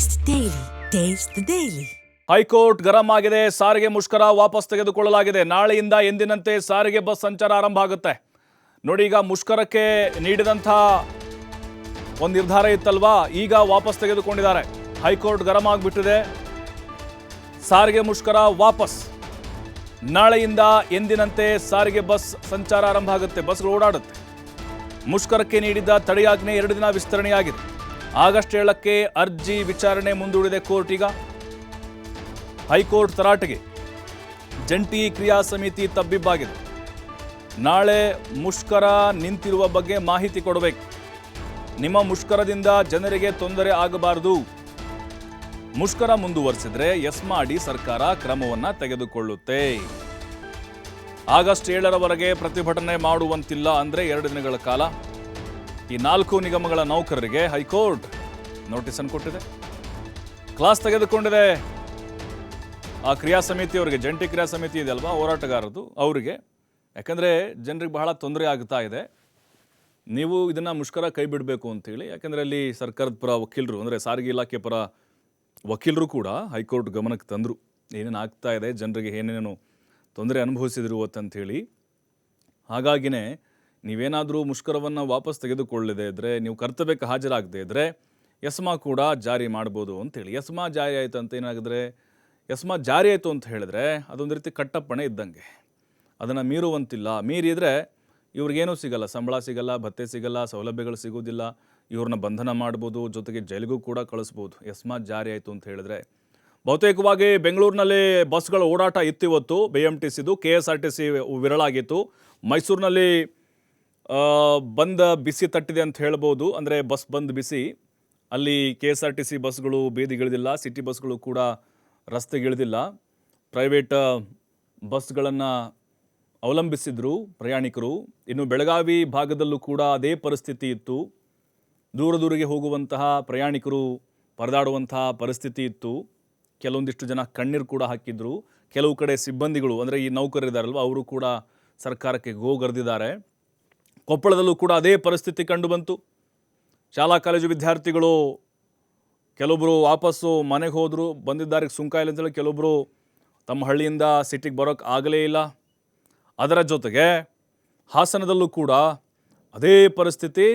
Taste daily taste daily. High court ಗರಂ ಆಗಿದೆ, ಸಾರಿಗೆ ಮುಷ್ಕರ ವಾಪಸ್ ತೆಗೆದುಕೊಳ್ಳಲಾಗಿದೆ. ನಾಳೆಯಿಂದ ಎಂದಿನಂತೆ ಸಾರಿಗೆ ಬಸ್ ಸಂಚಾರ ಆರಂಭ ಆಗುತ್ತೆ. ನೋಡಿ ಈಗ ಮುಷ್ಕರಕ್ಕೆ ನೀಡಿದಂಥ ಒಂದು ನಿರ್ಧಾರ ಇತ್ತಲ್ವಾ? ಈಗ ವಾಪಸ್ ತೆಗೆದುಕೊಂಡಿದ್ದಾರೆ. ಹೈಕೋರ್ಟ್ ಗರಂ ಆಗಿಬಿಟ್ಟಿದೆ. ಸಾರಿಗೆ ಮುಷ್ಕರ ವಾಪಸ್. ನಾಳೆಯಿಂದ ಎಂದಿನಂತೆ ಸಾರಿಗೆ ಬಸ್ ಸಂಚಾರ ಆರಂಭ ಆಗುತ್ತೆ. ಬಸ್ಗಳು ಓಡಾಡುತ್ತೆ. ಮುಷ್ಕರಕ್ಕೆ ನೀಡಿದ್ದ ತಡೆಯಾಜ್ಞೆ ಎರಡು ದಿನ ವಿಸ್ತರಣೆಯಾಗಿದೆ. ಆಗಸ್ಟ್ ಏಳಕ್ಕೆ ಅರ್ಜಿ ವಿಚಾರಣೆ ಮುಂದೂಡಿದೆ ಕೋರ್ಟ್ ಈಗ ಹೈಕೋರ್ಟ್ ತರಾಟೆಗೆ ಜಂಟಿ ಕ್ರಿಯಾ ಸಮಿತಿ ತಬ್ಬಿಬ್ಬಾಗಿದೆ. ನಾಳೆ ಮುಷ್ಕರ ನಿಂತಿರುವ ಬಗ್ಗೆ ಮಾಹಿತಿ ಕೊಡಬೇಕು. ನಿಮ್ಮ ಮುಷ್ಕರದಿಂದ ಜನರಿಗೆ ತೊಂದರೆ ಆಗಬಾರದು. ಮುಷ್ಕರ ಮುಂದುವರಿಸಿದ್ರೆ ಎಸ್ ಮಾಡಿ ಸರ್ಕಾರ ಕ್ರಮವನ್ನ ತೆಗೆದುಕೊಳ್ಳುತ್ತೆ. ಆಗಸ್ಟ್ ಏಳರವರೆಗೆ ಪ್ರತಿಭಟನೆ ಮಾಡುವಂತಿಲ್ಲ ಅಂದ್ರೆ ಎರಡು ದಿನಗಳ ಕಾಲ. ಈ ನಾಲ್ಕು ನಿಗಮಗಳ ನೌಕರರಿಗೆ ಹೈಕೋರ್ಟ್ ನೋಟಿಸ್ ಅನ್ನು ಕೊಟ್ಟಿದೆ. ಕ್ಲಾಸ್ ತೆಗೆದುಕೊಂಡಿದೆ. ಆ ಕ್ರಿಯಾ ಸಮಿತಿಯವರಿಗೆ ಜಂಟಿ ಕ್ರಿಯಾ ಸಮಿತಿ ಇದೆ ಅಲ್ವಾ ಹೋರಾಟಗಾರರು ಅವರಿಗೆ. ಯಾಕಂದರೆ ಜನರಿಗೆ ಬಹಳ ತೊಂದರೆ ಆಗ್ತಾ ಇದೆ. ನೀವು ಇದನ್ನು ಮುಷ್ಕರ ಕೈ ಬಿಡಬೇಕು ಅಂತೇಳಿ, ಯಾಕಂದರೆ ಅಲ್ಲಿ ಸರ್ಕಾರದ ಪರ ವಕೀಲರು, ಅಂದರೆ ಸಾರಿಗೆ ಇಲಾಖೆ ಪರ ವಕೀಲರು ಕೂಡ ಹೈಕೋರ್ಟ್ ಗಮನಕ್ಕೆ ತಂದರು. ಏನೇನು ಆಗ್ತಾ ಇದೆ, ಜನರಿಗೆ ಏನೇನು ತೊಂದರೆ ಅನುಭವಿಸಿದ್ರು ಅಂತಂಥೇಳಿ ಹಾಗಾಗಿನೇ ನೀವೇನಾದರೂ ಮುಷ್ಕರವನ್ನು ವಾಪಸ್ ತೆಗೆದುಕೊಳ್ಳದೆ ಇದ್ದರೆ ನೀವು ಕರ್ತವ್ಯಕ್ಕೆ ಹಾಜರಾಗದೇ ಇದ್ದರೆ ಯಸ್ಮಾ ಕೂಡ ಜಾರಿ ಮಾಡ್ಬೋದು ಅಂತೇಳಿ. ಯಸ್ಮಾ ಜಾರಿ ಆಯಿತು ಅಂತ ಏನಾಗಿದ್ರೆ ಯಸ್ಮಾ ಜಾರಿ ಆಯಿತು ಅಂತ ಹೇಳಿದ್ರೆ ಅದೊಂದು ರೀತಿ ಕಟ್ಟಪ್ಪಣೆ ಇದ್ದಂಗೆ. ಅದನ್ನು ಮೀರುವಂತಿಲ್ಲ. ಮೀರಿದರೆ ಇವ್ರಿಗೇನೂ ಸಿಗಲ್ಲ. ಸಂಬಳ ಸಿಗಲ್ಲ, ಭತ್ತೆ ಸಿಗಲ್ಲ, ಸೌಲಭ್ಯಗಳು ಸಿಗೋದಿಲ್ಲ ಇವ್ರನ್ನ ಬಂಧನ ಮಾಡ್ಬೋದು, ಜೊತೆಗೆ ಜೈಲಿಗೂ ಕೂಡ ಕಳಿಸ್ಬೋದು. ಯಸ್ಮಾ ಜಾರಿ ಆಯಿತು ಅಂತ ಹೇಳಿದ್ರೆ. ಬಹುತೇಕವಾಗಿ ಬೆಂಗಳೂರಿನಲ್ಲಿ ಬಸ್ಗಳ ಓಡಾಟ ಇತ್ತು ಇವತ್ತು ಬಿ ಎಂ ಟಿ ಸಿದು, K S R T C ವಿರಳಾಗಿತ್ತು. ಮೈಸೂರಿನಲ್ಲಿ ಬಂದ ಬಿಸಿ ತಟ್ಟಿದೆ ಅಂತ ಹೇಳ್ಬೋದು. ಅಂದರೆ ಬಸ್ ಬಂದ್ ಬಿಸಿ. ಅಲ್ಲಿ K S R T C ಬಸ್ಗಳು ಬೀದಿಗಿಳಿದಿಲ್ಲ, ಸಿಟಿ ಬಸ್ಗಳು ಕೂಡ ರಸ್ತೆಗಿಳಿದಿಲ್ಲ. ಪ್ರೈವೇಟ್ ಬಸ್ಗಳನ್ನು ಅವಲಂಬಿಸಿದ್ರು ಪ್ರಯಾಣಿಕರು. ಇನ್ನು ಬೆಳಗಾವಿ ಭಾಗದಲ್ಲೂ ಕೂಡ ಅದೇ ಪರಿಸ್ಥಿತಿ ಇತ್ತು. ದೂರ ದೂರಿಗೆ ಹೋಗುವಂತಹ ಪ್ರಯಾಣಿಕರು ಪರದಾಡುವಂತಹ ಪರಿಸ್ಥಿತಿ ಇತ್ತು. ಕೆಲವೊಂದಿಷ್ಟು ಜನ ಕಣ್ಣೀರು ಕೂಡ ಹಾಕಿದ್ರು. ಕೆಲವು ಕಡೆ ಸಿಬ್ಬಂದಿಗಳು, ಅಂದರೆ ಈ ನೌಕರರಿದ್ದಾರಲ್ವ ಅವರು ಕೂಡ ಸರ್ಕಾರಕ್ಕೆ ಗೋಗರೆದಿದ್ದಾರೆ ಕೊಪ್ಪಳದಲ್ಲೂ ಕೂಡ ಅದೇ ಪರಿಸ್ಥಿತಿ ಕಂಡುಬಂತು ಶಾಲಾ ಕಾಲೇಜು ವಿದ್ಯಾರ್ಥಿಗಳು ಕೆಲವೊಬ್ಬರು ವಾಪಸ್ಸು ಮನೆಗೆ ಹೋದರು, ಬಂದಿದ್ದಾರೆ ಸುಂಕ ಇಲ್ಲ ಅಂತೇಳಿ ಕೆಲವೊಬ್ಬರು ತಮ್ಮ ಹಳ್ಳಿಯಿಂದ ಸಿಟಿಗೆ ಬರೋಕ್ಕೆ ಆಗಲೇ ಇಲ್ಲ. ಅದರ ಜೊತೆಗೆ ಹಾಸನದಲ್ಲೂ ಕೂಡ ಅದೇ ಪರಿಸ್ಥಿತಿ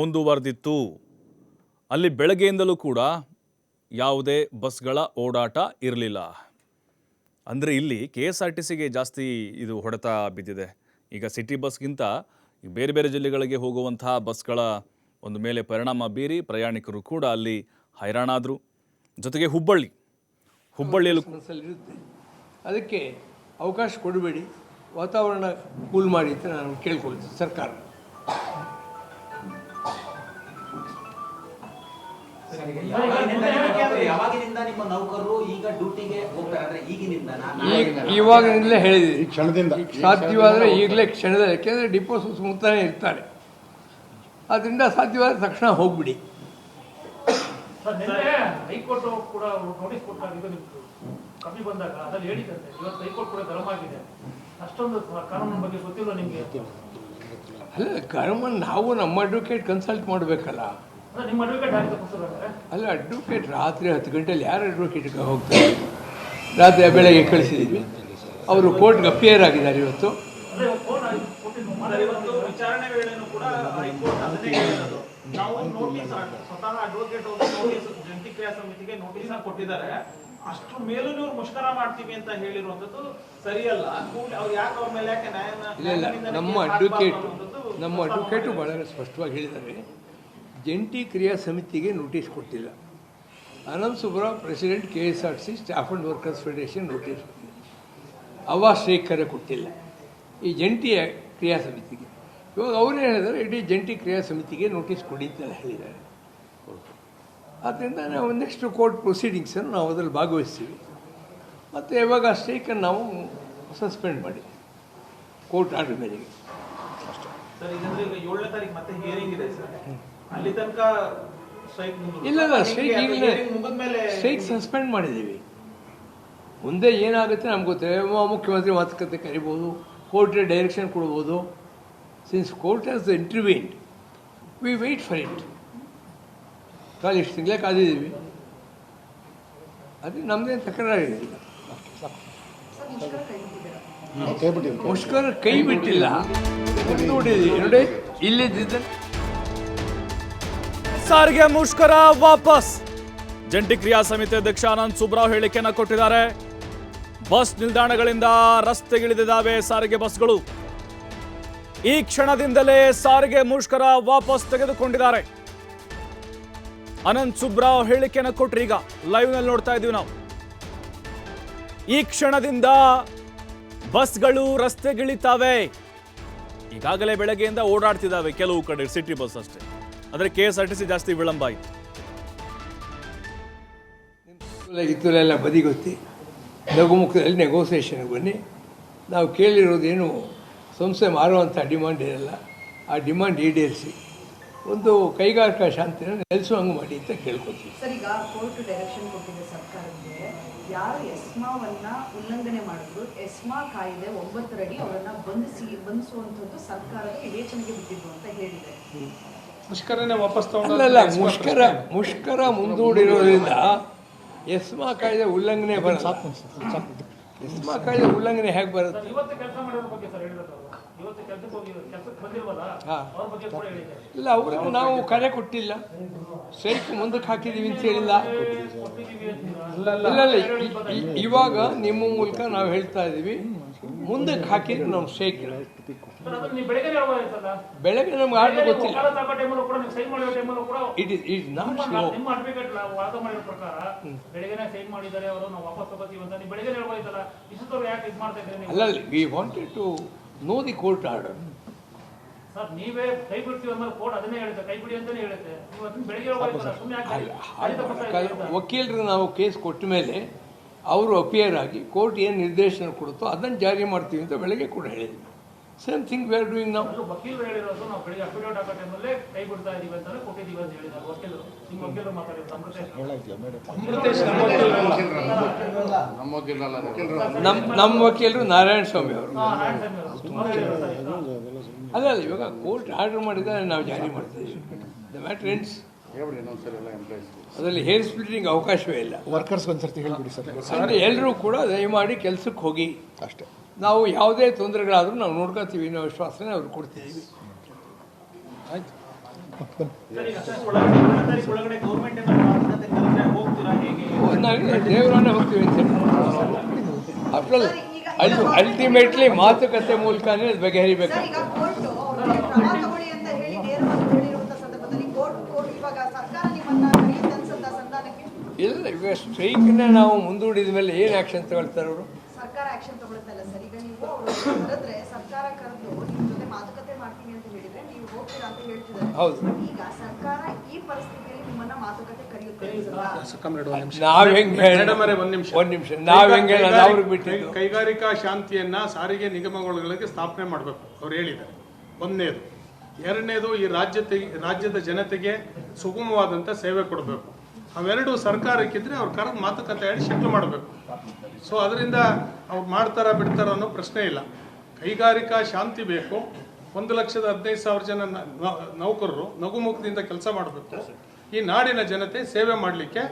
ಮುಂದುವರೆದಿತ್ತು. ಅಲ್ಲಿ ಬೆಳಗ್ಗೆಯಿಂದಲೂ ಕೂಡ ಯಾವುದೇ ಬಸ್ಗಳ ಓಡಾಟ ಇರಲಿಲ್ಲ. ಅಂದರೆ ಇಲ್ಲಿ ಕೆ ಎಸ್ ಆರ್ ಟಿ ಸಿಗೆ ಜಾಸ್ತಿ ಇದು ಹೊಡೆತ ಬಿದ್ದಿದೆ. ಈಗ ಸಿಟಿ ಬಸ್ಗಿಂತ ಈ ಬೇರೆ ಬೇರೆ ಜಿಲ್ಲೆಗಳಿಗೆ ಹೋಗುವಂತಹ ಬಸ್ಗಳ ಒಂದು ಮೇಲೆ ಪರಿಣಾಮ ಬೀರಿ ಪ್ರಯಾಣಿಕರು ಕೂಡ ಅಲ್ಲಿ ಹೈರಾಣಾದರು. ಜೊತೆಗೆ ಹುಬ್ಬಳ್ಳಿ. ಹುಬ್ಬಳ್ಳಿಯಲ್ಲೂ ಅದಕ್ಕೆ ಅವಕಾಶ ಕೊಡಬೇಡಿ. ವಾತಾವರಣ ಕೂಲ್ ಮಾಡಿ ಅಂತ ನಾನು ಕೇಳ್ಕೊಳ್ತೀನಿ ಸರ್ಕಾರ. ಯಾವಾಗಿನಿಂದ ನಿಮ್ಮ ನೌಕರರು ಈಗ ಡ್ಯೂಟಿಗೆ ಹೋಗ್ತಾರೆ ಅಂದ್ರೆ ಈಗಿನಿಂದ ಈಗ ಇವಾಗಿನಿಂದಲೇ ಹೇಳಿದ್ದೀವಿ ಕ್ಷಣದಿಂದ. ಸಾಧ್ಯವಾದರೆ ಈಗಲೇ ಕ್ಷಣದ ಯಾಕೆಂದರೆ ಡಿಪೋ ಸುತ್ತಮುತ್ತಲೇ ಇರ್ತಾರೆ. ಅದರಿಂದ ಸಾಧ್ಯವಾದ ತಕ್ಷಣ ಹೋಗ್ಬಿಡಿ. ಹೈಕೋರ್ಟ್ ಕೂಡ ನೋಟಿಸ್ ಕೊಟ್ಟಾಗ ಇದು ನಿಮ್ಗೆ ಕಮ್ಮಿ ಬಂದಾಗ ಅದ್ರಲ್ಲಿ ಹೇಳಿದಂತೆ ಇವತ್ತು ಹೈಕೋರ್ಟ್ ಕೂಡ ಗರಂ ಆಗಿದೆ. ಅಷ್ಟೊಂದು ಕಾನೂನು ಬಗ್ಗೆ ಗೊತ್ತಿಲ್ಲ ನಿಮ್ಗೆ. ಅಲ್ಲ ಕರ್ಮನ್ ನಾವು ನಮ್ಮ ಅಡ್ವೊಕೇಟ್ ಕನ್ಸಲ್ಟ್ ಮಾಡಬೇಕಲ್ಲ. ಅಲ್ಲ ಅಡ್ವೊಕೇಟ್ ರಾತ್ರಿ ಹತ್ತು ಗಂಟೆಯಲ್ಲಿ ಯಾರು ಅಡ್ವೊಕೇಟ್ಗೆ ಹೋಗ್ತಾರೆ? ರಾತ್ರಿ ಬೆಳಗ್ಗೆ ಕಳಿಸಿದ್ವಿ. ಅವರು ಕೋರ್ಟ್ಗೆ ಅಪಿಯರ್ ಆಗಿದ್ದಾರೆ ಇವತ್ತು. ಅಷ್ಟು ಫೋನ್ ಕೊಟ್ಟಿದ್ದು ಇವತ್ತು ವಿಚಾರಣೆ ವೇಳೆನೂ ಕೂಡ ಹೈಕೋರ್ಟ್ ಅದನ್ನೇ ನಾವು ನೋಟಿಸ್ ಸ್ವತಃ ಅಡ್ವೊಕೇಟ್ ನೋಟಿಸ್ ಜಂಟಿ ಕ್ರಿಯಾ ಸಮಿತಿಗೆ ನೋಟಿಸ್ ಕೊಟ್ಟಿದ್ದಾರೆ. ಅಷ್ಟ್ರ ಮೇಲೂ ನೀವು ಮುಷ್ಕರ ಮಾಡ್ತೀವಿ ಅಂತ ಹೇಳಿರುವಂಥದ್ದು ಸರಿಯಲ್ಲ. ಅವ್ರು ಯಾಕೆ ಅವ್ರ ಮೇಲೆ ಯಾಕೆ ನಮ್ಮ ಅಡ್ವೊಕೇಟ್ ನಮ್ಮ ಅಡ್ವೊಕೇಟು ಬಹಳ ಸ್ಪಷ್ಟವಾಗಿ ಹೇಳಿದ್ದಾರೆ. ಜಂಟಿ ಕ್ರಿಯಾ ಸಮಿತಿಗೆ ನೋಟಿಸ್ ಕೊಟ್ಟಿಲ್ಲ. Anantha Subbarao president K S R C staff and workers federation notice ಕೊಟ್ಟಿಲ್ಲ ಅವ ಶೇಖರ ಕೊಟ್ಟಿಲ್ಲ. ಈ ಜಂಟಿ ಕ್ರಿಯಾ ಸಮಿತಿಗೆ. ಇವಾಗ ಅವ್ರು ಹೇಳಿದ್ದಾರೆ ಇಡೀ ಜಂಟಿ ಕ್ರಿಯಾ ಸಮಿತಿಗೆ ನೋಟಿಸ್ ಕೊಡಿ ಅಂತ ಹೇಳಿದ್ದಾರೆ. ಆದ್ದರಿಂದ ನಾವು ನೆಕ್ಸ್ಟ್ ಕೋರ್ಟ್ ಪ್ರೊಸೀಡಿಂಗ್ಸನ್ನು ನಾವು ಅದರಲ್ಲಿ ಭಾಗವಹಿಸ್ತೀವಿ. ಮತ್ತು ಇವಾಗ ಆ ಸ್ಟ್ರೈಕನ್ನು ನಾವು ಸಸ್ಪೆಂಡ್ ಮಾಡಿ ಕೋರ್ಟ್ ಆರ್ಡರ್ ಮೇರೆಗೆ. ಸರ್ ಅಲ್ಲಿ ತನಕ ಸ್ಟ್ರೈಕ್ ಇಲ್ಲ ಇಲ್ಲ ಸ್ಟ್ರೈಕ್ ಈಗಲೇ ಸ್ಟ್ರೈಕ್ ಸಸ್ಪೆಂಡ್ ಮಾಡಿದ್ದೀವಿ. ಮುಂದೆ ಏನಾಗುತ್ತೆ ನಮ್ಗೆ ಗೊತ್ತಿಲ್ಲ ಮುಖ್ಯಮಂತ್ರಿ ಮಾತುಕತೆ ಕರಿಬೋದು ಕೋರ್ಟ್ಗೆ ಡೈರೆಕ್ಷನ್ ಕೊಡ್ಬೋದು. Since court has intervened we wait for it ಕಾಲು ಇಷ್ಟು ತಿಂಗಳೇ ಕಾದಿದ್ದೀವಿ. ಅದು ನಮ್ಮದೇ ತಕರಾರಿಲ್ಲ. ಮುಷ್ಕರ ಕೈ ಬಿಟ್ಟಿಲ್ಲ. ನೋಡಿದ್ದೀವಿ ನೋಡಿ ಇಲ್ಲಿದ್ದ ಸಾರಿಗೆ ಮುಷ್ಕರ ವಾಪಸ್. ಜಂಟಿ ಕ್ರಿಯಾ ಸಮಿತಿ ಅಧ್ಯಕ್ಷ ಆನಂದ್ ಸುಬ್ರಾವ್ ಹೇಳಿಕೆಯನ್ನ ಕೊಟ್ಟಿದ್ದಾರೆ. ಬಸ್ ನಿಲ್ದಾಣಗಳಿಂದ ರಸ್ತೆಗಿಳಿದಿದ್ದಾವೆ ಸಾರಿಗೆ ಬಸ್ಗಳು. ಈ ಕ್ಷಣದಿಂದಲೇ ಸಾರಿಗೆ ಮುಷ್ಕರ ವಾಪಸ್ ತೆಗೆದುಕೊಂಡಿದ್ದಾರೆ. ಅನಂತ್ ಸುಬ್ರಾವ್ ಹೇಳಿಕೆಯನ್ನು ಕೊಟ್ರಿ ಈಗ ಲೈವ್ನಲ್ಲಿ ನೋಡ್ತಾ ಇದೀವಿ ನಾವು. ಈ ಕ್ಷಣದಿಂದ ಬಸ್ಗಳು ರಸ್ತೆಗಿಳಿತಾವೆ. ಈಗಾಗಲೇ ಬೆಳಗ್ಗೆಯಿಂದ ಓಡಾಡ್ತಿದ್ದಾವೆ, ಕೆಲವು ಕಡೆ ಸಿಟಿ ಬಸ್ ಅಷ್ಟೇ. ಆದರೆ K S R T C ಜಾಸ್ತಿ ವಿಳಂಬ ಆಯಿತು. ಇತ್ತಲೆಲ್ಲ ಬದಿಗೊತ್ತಿ ಲಘುಮುಖದಲ್ಲಿ ನೆಗೋಸಿಯೇಷನ್ಗೆ ಬನ್ನಿ. ನಾವು ಕೇಳಿರೋದೇನು ಸಂಸ್ಥೆ ಮಾರುವಂಥ ಡಿಮಾಂಡ್ ಇರಲ್ಲ ಆ ಡಿಮಾಂಡ್ ಈಡೇರಿಸಿ. ಒಂದು ಕೈಗಾರಿಕಾ ಶಾಂತಿನ ನೆಲೆಸುವಂಗೆ ಮಾಡಿ ಅಂತ ಕೇಳ್ಕೊತೀವಿ. ಸರ್ ಈಗ ಕೋರ್ಟ್ ಡೈರೆಕ್ಷನ್ ಕೊಟ್ಟಿದೆ ಸರ್ಕಾರಕ್ಕೆ. ಯಾರು ಎಸ್ಮಾವನ್ನ ಉಲ್ಲಂಘನೆ ಮಾಡಿದ್ರು ಎಸ್ಮಾ ಕಾಯಿದೆ ಒಂಬತ್ತರಡಿ ಅವರನ್ನ ಬಂಧಿಸಿ ಬಂಧಿಸುವಂಥದ್ದು ಸರ್ಕಾರದ ವಿವೇಚನೆಗೆ ಬಿಟ್ಟಿದ್ದು ಅಂತ ಹೇಳಿದೆ ಮುಷ್ಕರನೇ ವಾಪಸ್ ಅಲ್ಲಲ್ಲ ಮುಷ್ಕರ ಮುಷ್ಕರ ಮುಂದೂಡಿರೋದ್ರಿಂದ ಎಸ್ಮಾ ಕಾಯ್ದೆ ಉಲ್ಲಂಘನೆ ಬರಲ್ಲ. ಎಸ್ಮಾ ಕಾಯ್ದೆ ಉಲ್ಲಂಘನೆ ಹೇಗೆ ಬರುತ್ತೆ? ಇಲ್ಲ ಅವರು. ಕೆಲಸಕ್ಕೆ ಹೋಗಿ ಕೆಲಸಕ್ಕೆ ಬಂದಿಲ್ವಲ್ಲ? ಹಾ. ಬಗ್ಗೆ ಕೂಡ ಹೇಳಿದೆ ಇಲ್ಲ ಅವ್ರಿಗೆ ನಾವು ಕರೆ ಕೊಟ್ಟಿಲ್ಲ. ಸ್ಟ್ರೈಕ್ ಮುಂದಕ್ಕೆ ಹಾಕಿದ್ದೀವಿ ಅಂತ ಹೇಳಿಲ್ಲ? ಇಲ್ಲ ಇವಾಗ ನಿಮ್ಮ ಮೂಲಕ ನಾವು ಹೇಳ್ತಾ ಇದ್ದೀವಿ. ಮುಂದಕ್ಕೆ ಹಾಕಿದ್ರೆ ನಾವು ಶೇಕ್ ಬೆಳಗ್ಗೆ ನಮ್ಗೆ ಆರ್ಡರ್ ಗೊತ್ತಿಲ್ಲ. It is it not slow ಅಲ್ಲ. We wanted to know the court order sir ನೀವೇ ಕೈ ಬಿಡ್ತೀವಿ ಅಂದ್ರೆ ಕೋರ್ಟ್ ಅದನ್ನೇ ಹೇಳುತ್ತೆ ಕೈ ಬಿಡಿ ಅಂತಾನೆ ಹೇಳುತ್ತೆ ವಕೀಲರು ನಾವು ಕೇಸ್ ಕೊಟ್ಟ ಮೇಲೆ ಅವರು ಅಪಿಯರ್ ಆಗಿ ಕೋರ್ಟ್ ಏನು ನಿರ್ದೇಶನ ಕೊಡುತ್ತೋ ಅದನ್ನು ಜಾರಿ ಮಾಡ್ತೀವಿ ಅಂತ ಬೆಳಗ್ಗೆ ಕೂಡ ಹೇಳಿದ್ವಿ same thing we are doing ನಾವು ಅಲ್ಲೂ ವಕೀಲರು ಹೇಳಿರೋದು ನಾವು ಬೆಳಿಗ್ಗೆ ಅಫಿಡೇವಿಟ್ ಹಾಕೋ ಟೈಮಲ್ಲೇ ಕೈ ಬಿಡ್ತಾ ಇದೀವಿ ಅಂತಾನೆ ಕೊಟ್ಟಿದ್ದೀವಿ ಅಂತ ಹೇಳಿದ್ದಾರೆ ವಕೀಲರು ನಿಮ್ಮ ವಕೀಲರು ಮಾತಾಡಿದ್ರು ಅಮೃತೇಶ್ ನಮ್ಮ ನಮ್ಮ ವಕೀಲರು ನಾರಾಯಣ ಸ್ವಾಮಿ ಅವರು. ಅದೇ ಅಲ್ಲ ಅಲ್ಲ ಇವಾಗ ಕೋರ್ಟ್ ಆರ್ಡರ್ ಮಾಡಿದರೆ ನಾವು ಜಾರಿ ಮಾಡ್ತೀವಿ. ದ ಮ್ಯಾಟ್ರ್ ಎಂಡ್ಸ್ ಅದರಲ್ಲಿ ಹೇರ್ ಸ್ಪ್ಲಿಟಿಂಗ್ ಅವಕಾಶವೇ ಇಲ್ಲ. ವರ್ಕರ್ಸ್ ಒಂದ್ಸರ್ತಿ ಹೇಳ್ಬಿಡಿ ಸರ್. ಅಂದರೆ ಎಲ್ಲರೂ ಕೂಡ ದಯಮಾಡಿ ಕೆಲಸಕ್ಕೆ ಹೋಗಿ. ಅಷ್ಟೇ. ನಾವು ಯಾವುದೇ ತೊಂದರೆಗಳಾದರೂ ನಾವು ನೋಡ್ಕೊತೀವಿ ಅನ್ನೋ ವಿಶ್ವಾಸನೇ ಅವ್ರಿಗೆ ಆಯ್ತು. ಹೇಗೆ ದೇವರನ್ನೇ ಹೋಗ್ತೀವಿ ಅಂತ ಅಲ್ಟಿಮೇಟ್ಲಿ ಮಾತುಕತೆ ಮೂಲಕನೇ ಅದು ಬಗೆಹರಿಬೇಕು. ಇಲ್ಲ ಇವಾಗ ಸ್ಟ್ರೈಕ್ನ ನಾವು ಮುಂದೂಡಿದ ಮೇಲೆ ಏನು ಆ್ಯಕ್ಷನ್ ತಗೊಳ್ತಾರೆ ಅವರು? ಸರ್ಕಾರ ಆಕ್ಷನ್ ತಗೊಳುತ್ತಲ್ಲ ಸರ್. ಈಗ ನೀವು ಅವ್ರು ಕರೆದ್ರೆ ಸರ್ಕಾರ ಕರೆದು ನಿಮ್ ಜೊತೆ ಮಾತುಕತೆ ಮಾಡ್ತೀನಿ ಅಂತ ಹೇಳಿದ್ರೆ ನೀವು ಹೋಗ್ತೀರಾ ಅಂತ ಹೇಳ್ತಿದ್ದಾರೆ. ಹೌದು. ಈಗ ಸರ್ಕಾರ ಈ ಪರಿಸ್ಥಿತಿಯಲ್ಲಿ ನಿಮ್ಮನ್ನ ಮಾತುಕತೆ ಕರೆಯುತ್ತೆ ಅನ್ಸುತ್ತಾ? ಕಮ್ರೇಡ್ ಒಂದ್ ನಿಮಿಷ. ನಾವ್ ಹೆಂಗ್ ಹೇಳ ಅವರೇ ಒಂದ್ ನಿಮಿಷ. ಒಂದ್ ನಿಮಿಷ. ನಾವ್ ಹೆಂಗ್ ಹೇಳ ಅವ್ರಿಗೆ ಬಿಟ್ಟಿದ್ದು. ಕೈಗಾರಿಕಾ ಶಾಂತಿಯನ್ನ ಸಾರಿಗೆ ನಿಗಮಗಳಿಗೆ ಸ್ಥಾಪನೆ ಮಾಡಬೇಕು. ಅವ್ರು ಹೇಳಿದ್ದಾರೆ. ಒಂದನೇದು. ಎರಡನೇದು ಈ ರಾಜ್ಯ ರಾಜ್ಯದ ಜನತೆಗೆ ಸುಗಮವಾದಂಥ ಸೇವೆ ಕೊಡಬೇಕು. ಅವೆರಡು ಸರ್ಕಾರಕ್ಕಿದ್ರೆ ಅವ್ರ ಕರೆದು ಮಾತುಕತೆ ಹೇಳಿ ಶೆಟ್ಲ್ ಮಾಡಬೇಕು. ಸೊ ಅದರಿಂದ ಅವ್ರು ಮಾಡ್ತಾರ ಬಿಡ್ತಾರ ಅನ್ನೋ ಪ್ರಶ್ನೆ ಇಲ್ಲ. ಕೈಗಾರಿಕಾ ಶಾಂತಿ ಬೇಕು. ಒಂದು ಲಕ್ಷದ ಹದಿನೈದು ಸಾವಿರ ಜನ ನೌಕರರು ನಗುಮುಖದಿಂದ ಕೆಲಸ ಮಾಡಬೇಕು. ಈ ನಾಡಿನ ಜನತೆ ಸೇವೆ ಮಾಡಲಿಕ್ಕೆ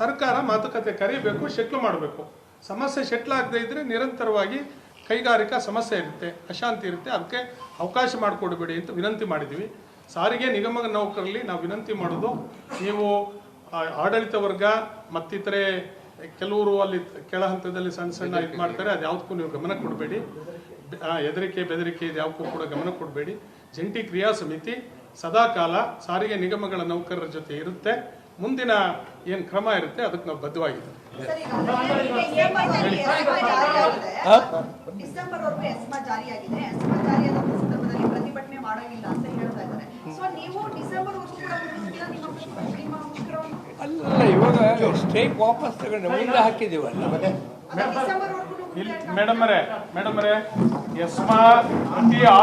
ಸರ್ಕಾರ ಮಾತುಕತೆ ಕರಿಬೇಕು, ಶೆಟ್ಲು ಮಾಡಬೇಕು. ಸಮಸ್ಯೆ ಶೆಟ್ಲ್ ಆಗದೆ ಇದ್ರೆ ನಿರಂತರವಾಗಿ ಕೈಗಾರಿಕಾ ಸಮಸ್ಯೆ ಇರುತ್ತೆ, ಅಶಾಂತಿ ಇರುತ್ತೆ. ಅದಕ್ಕೆ ಅವಕಾಶ ಮಾಡಿಕೊಡ್ಬೇಡಿ ಅಂತ ವಿನಂತಿ ಮಾಡಿದ್ದೀವಿ ಸಾರಿಗೆ ನಿಗಮ ನೌಕರಲ್ಲಿ ನಾವು ವಿನಂತಿ ಮಾಡೋದು, ನೀವು ಆಡಳಿತ ವರ್ಗ ಮತ್ತಿತರೆ ಕೆಲವರು ಅಲ್ಲಿ ಕೆಳ ಹಂತದಲ್ಲಿ ಸಣ್ಣ ಸಣ್ಣ ಇದು ಮಾಡ್ತಾರೆ ಅದು ಯಾವುದಕ್ಕೂ ನೀವು ಗಮನ ಕೊಡಬೇಡಿ. ಹೆದರಿಕೆ ಬೆದರಿಕೆ ಇದು ಯಾವುದಕ್ಕೂ ಕೂಡ ಗಮನ ಕೊಡಬೇಡಿ. ಜಂಟಿ ಕ್ರಿಯಾ ಸಮಿತಿ ಸದಾಕಾಲ ಸಾರಿಗೆ ನಿಗಮಗಳ ನೌಕರರ ಜೊತೆ ಇರುತ್ತೆ. ಮುಂದಿನ ಏನು ಕ್ರಮ ಇರುತ್ತೆ ಅದಕ್ಕೆ ನಾವು ಬದ್ಧವಾಗಿದ್ದೀವಿ ಸರ್, ಈಗ ಡಿಸೆಂಬರ್ವರೆಗೆ ಎಸ್ಮಾ ಜಾರಿಯಾಗಿದೆ. ಪ್ರತಿಭಟನೆ ಮಾಡೋಂಗಿಲ್ಲ ಅಂತ ಅಲ್ಲ ಇವಾಗ ಸ್ಟೇಕ್ ವಾಪಸ್ ತಗೊಂಡು ಮುಂದೆ ಹಾಕಿದೀವಲ್ಲ ಮೇಡಮ್ ಅವರೇ ಮೇಡಮ್ ಅವರೇ ಎಸ್ಮಾ ಪ್ರತಿ